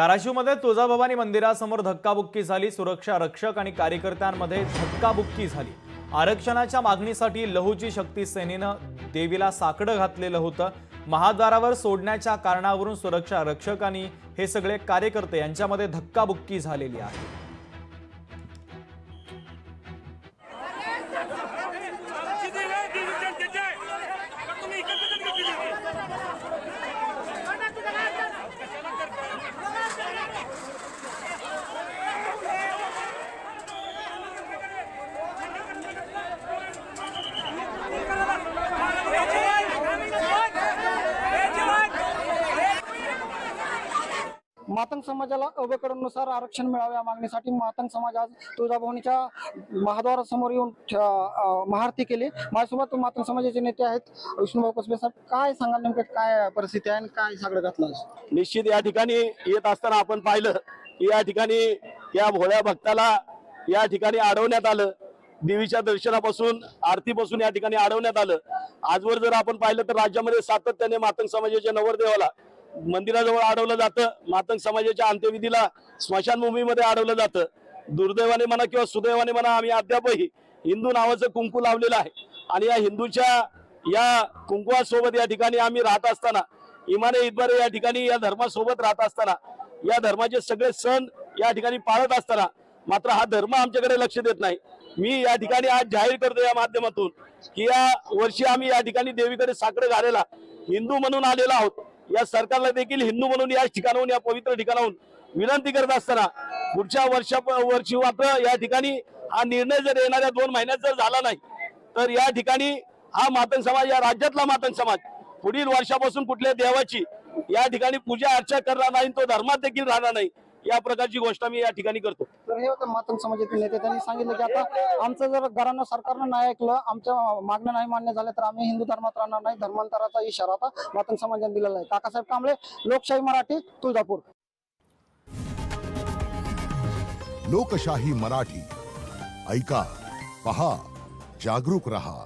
धाराशिवमध्ये तुळजाभवानी मंदिरासमोर धक्काबुक्की झाली. सुरक्षा रक्षक आणि कार्यकर्त्यांमध्ये धक्काबुक्की झाली. आरक्षणाच्या मागणीसाठी लहूची शक्ती सेनेनं देवीला साकडं घातलेलं होतं. महाद्वारावर सोडण्याच्या कारणावरून सुरक्षा रक्षक आणि हे सगळे कार्यकर्ते यांच्यामध्ये धक्काबुक्की झालेली आहे. मातंग समाजाला अवकडनुसार आरक्षण मिळावे या मागणीसाठी मातंग समाज आज तुळजाभवानीच्या महाद्वारासमोर येऊन ठ- महाआरती केली. माझ्यासोबत मातंग समाजाचे नेते आहेत विष्णुभाऊ कसबे साहेब. काय सांगाल नेमकं? काय परिस्थिती आहे आणि काय सगळं घातलं निश्चित या ठिकाणी येत असताना आपण पाहिलं की या ठिकाणी या भोळ्या भक्ताला या ठिकाणी अडवण्यात आलं. देवीच्या दर्शनापासून आरतीपासून या ठिकाणी अडवण्यात आलं. आजवर जर आपण पाहिलं तर राज्यामध्ये सातत्याने मातंग समाजाच्या नवरदेवाला मंदिराजवळ अडवलं जातं मातंग समाजाच्या अंत्यविधीला स्मशानभूमीमध्ये अडवलं जातं. दुर्दैवाने म्हणा किंवा सुदैवाने म्हणा आम्ही अद्यापही हिंदू नावाचं कुंकू लावलेलं आहे. आणि या हिंदूच्या या कुंकुवासोबत या ठिकाणी आम्ही राहत असताना इमाने इदबारे या ठिकाणी या धर्मासोबत राहत असताना या धर्माचे सगळे सण या ठिकाणी पाळत असताना मात्र हा धर्म आमच्याकडे लक्ष देत नाही. मी या ठिकाणी आज जाहीर करतो या माध्यमातून की या वर्षी आम्ही या ठिकाणी देवीकडे साकडे घालेला हिंदू म्हणून आलेला आहोत. या सरकारला देखील हिंदू म्हणून या ठिकाणाहून या पवित्र ठिकाणाहून विनंती करत असताना पुढच्या वर्षा वर्षी मात्र या ठिकाणी हा निर्णय जर येणाऱ्या दोन महिन्यात जर झाला नाही तर या ठिकाणी हा मातंग समाज या राज्यातला मातंग समाज पुढील वर्षापासून कुठल्या देवाची या ठिकाणी पूजा अर्चा करणार नाही तो धर्मात देखील राहणार नाही. या प्रकारची गोष्ट मी या ठिकाणी करतो. तर हे होते मातंग समाजातील नेते. त्यांनी सांगितलं की आता आमचं जर घरानं सरकारनं नाही ऐकलं आमच्या मागण्या नाही मान्य झाल्या तर आम्ही हिंदू धर्मात राहणार नाही. धर्मांतराचा इशारा आता मातंग समाजाने दिलेला आहे. काकासाहेब कांबळे लोकशाही मराठी तुळजापूर. लोकशाही मराठी. ऐका पहा जागरूक रहा.